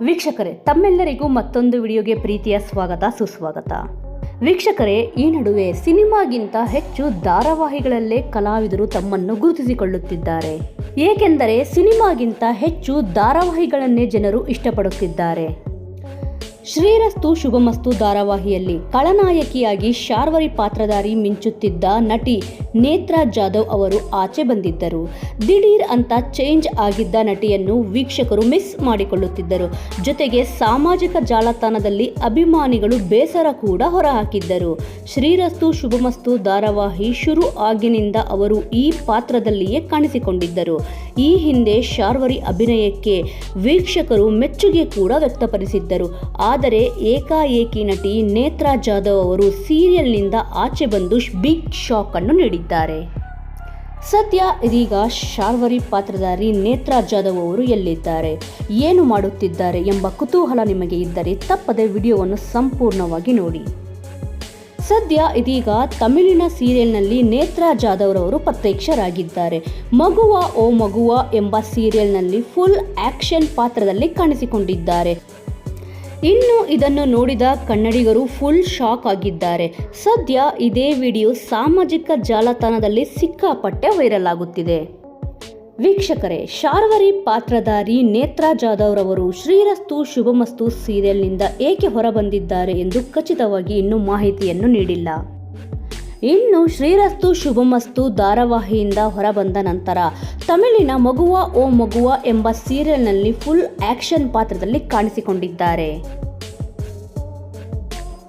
ವೀಕ್ಷಕರೇ, ತಮ್ಮೆಲ್ಲರಿಗೂ ಮತ್ತೊಂದು ವಿಡಿಯೋಗೆ ಪ್ರೀತಿಯ ಸ್ವಾಗತ, ಸುಸ್ವಾಗತ. ವೀಕ್ಷಕರೇ, ಈ ನಡುವೆ ಸಿನಿಮಾಗಿಂತ ಹೆಚ್ಚು ಧಾರಾವಾಹಿಗಳಲ್ಲೇ ಕಲಾವಿದರು ತಮ್ಮನ್ನು ಗುರುತಿಸಿಕೊಳ್ಳುತ್ತಿದ್ದಾರೆ. ಏಕೆಂದರೆ ಸಿನಿಮಾಗಿಂತ ಹೆಚ್ಚು ಧಾರಾವಾಹಿಗಳನ್ನೇ ಜನರು ಇಷ್ಟಪಡುತ್ತಿದ್ದಾರೆ. ಶ್ರೀರಸ್ತು ಶುಭಮಸ್ತು ಧಾರಾವಾಹಿಯಲ್ಲಿ ಕಳನಾಯಕಿಯಾಗಿ ಶಾರ್ವರಿ ಪಾತ್ರಧಾರಿ ಮಿಂಚುತ್ತಿದ್ದ ನಟಿ ನೇತ್ರಾ ಜಾಧವ್ ಅವರು ಆಚೆ ಬಂದಿದ್ದರು. ದಿಢೀರ್ ಅಂತ ಚೇಂಜ್ ಆಗಿದ್ದ ನಟಿಯನ್ನು ವೀಕ್ಷಕರು ಮಿಸ್ ಮಾಡಿಕೊಳ್ಳುತ್ತಿದ್ದರು. ಜೊತೆಗೆ ಸಾಮಾಜಿಕ ಜಾಲತಾಣದಲ್ಲಿ ಅಭಿಮಾನಿಗಳು ಬೇಸರ ಕೂಡ ಹೊರಹಾಕಿದ್ದರು. ಶ್ರೀರಸ್ತು ಶುಭಮಸ್ತು ಧಾರಾವಾಹಿ ಶುರು ಆಗಿನಿಂದ ಅವರು ಈ ಪಾತ್ರದಲ್ಲಿಯೇ ಕಾಣಿಸಿಕೊಂಡಿದ್ದರು. ಈ ಹಿಂದೆ ಶಾರ್ವರಿ ಅಭಿನಯಕ್ಕೆ ವೀಕ್ಷಕರು ಮೆಚ್ಚುಗೆ ಕೂಡ ವ್ಯಕ್ತಪಡಿಸಿದ್ದರು. ಆದರೆ ಏಕಾಏಕಿ ನಟಿ ನೇತ್ರಾ ಜಾಧವ್ ಅವರು ಸೀರಿಯಲ್ನಿಂದ ಆಚೆ ಬಂದು ಬಿಗ್ ಶಾಕ್ ಅನ್ನು ನೀಡಿದ್ದಾರೆ. ಸದ್ಯ ಇದೀಗ ಶಾರ್ವರಿ ಪಾತ್ರಧಾರಿ ನೇತ್ರಾ ಜಾಧವ್ ಅವರು ಎಲ್ಲಿದ್ದಾರೆ, ಏನು ಮಾಡುತ್ತಿದ್ದಾರೆ ಎಂಬ ಕುತೂಹಲ ನಿಮಗೆ ಇದ್ದರೆ ತಪ್ಪದೆ ವಿಡಿಯೋವನ್ನು ಸಂಪೂರ್ಣವಾಗಿ ನೋಡಿ. ಸದ್ಯ ಇದೀಗ ತಮಿಳಿನ ಸೀರಿಯಲ್ನಲ್ಲಿ ನೇತ್ರಾ ಜಾಧವ್ರವರು ಪ್ರತ್ಯಕ್ಷರಾಗಿದ್ದಾರೆ. ಮಗುವ ಓ ಮಗುವ ಎಂಬ ಸೀರಿಯಲ್ನಲ್ಲಿ ಫುಲ್ ಆಕ್ಷನ್ ಪಾತ್ರದಲ್ಲಿ ಕಾಣಿಸಿಕೊಂಡಿದ್ದಾರೆ. ಇನ್ನು ಇದನ್ನು ನೋಡಿದ ಕನ್ನಡಿಗರು ಫುಲ್ ಶಾಕ್ ಆಗಿದ್ದಾರೆ. ಸದ್ಯ ಇದೇ ವಿಡಿಯೋ ಸಾಮಾಜಿಕ ಜಾಲತಾಣದಲ್ಲಿ ಸಿಕ್ಕಾಪಟ್ಟೆ ವೈರಲ್ ಆಗುತ್ತಿದೆ. ವೀಕ್ಷಕರೇ, ಶಾರ್ವರಿ ಪಾತ್ರಧಾರಿ ನೇತ್ರಾ ಜಾಧವ್ರವರು ಶ್ರೀರಸ್ತು ಶುಭಮಸ್ತು ಸೀರಿಯಲ್ನಿಂದ ಏಕೆ ಹೊರಬಂದಿದ್ದಾರೆ ಎಂದು ಖಚಿತವಾಗಿ ಇನ್ನೂ ಮಾಹಿತಿಯನ್ನು ನೀಡಿಲ್ಲ. ಇನ್ನು ಶ್ರೀರಸ್ತು ಶುಭಮಸ್ತು ಧಾರಾವಾಹಿಯಿಂದ ಹೊರಬಂದ ನಂತರ ತಮಿಳಿನ ಮಗುವ ಓ ಮಗುವ ಎಂಬ ಸೀರಿಯಲ್ನಲ್ಲಿ ಫುಲ್ ಆ್ಯಕ್ಷನ್ ಪಾತ್ರದಲ್ಲಿ ಕಾಣಿಸಿಕೊಂಡಿದ್ದಾರೆ.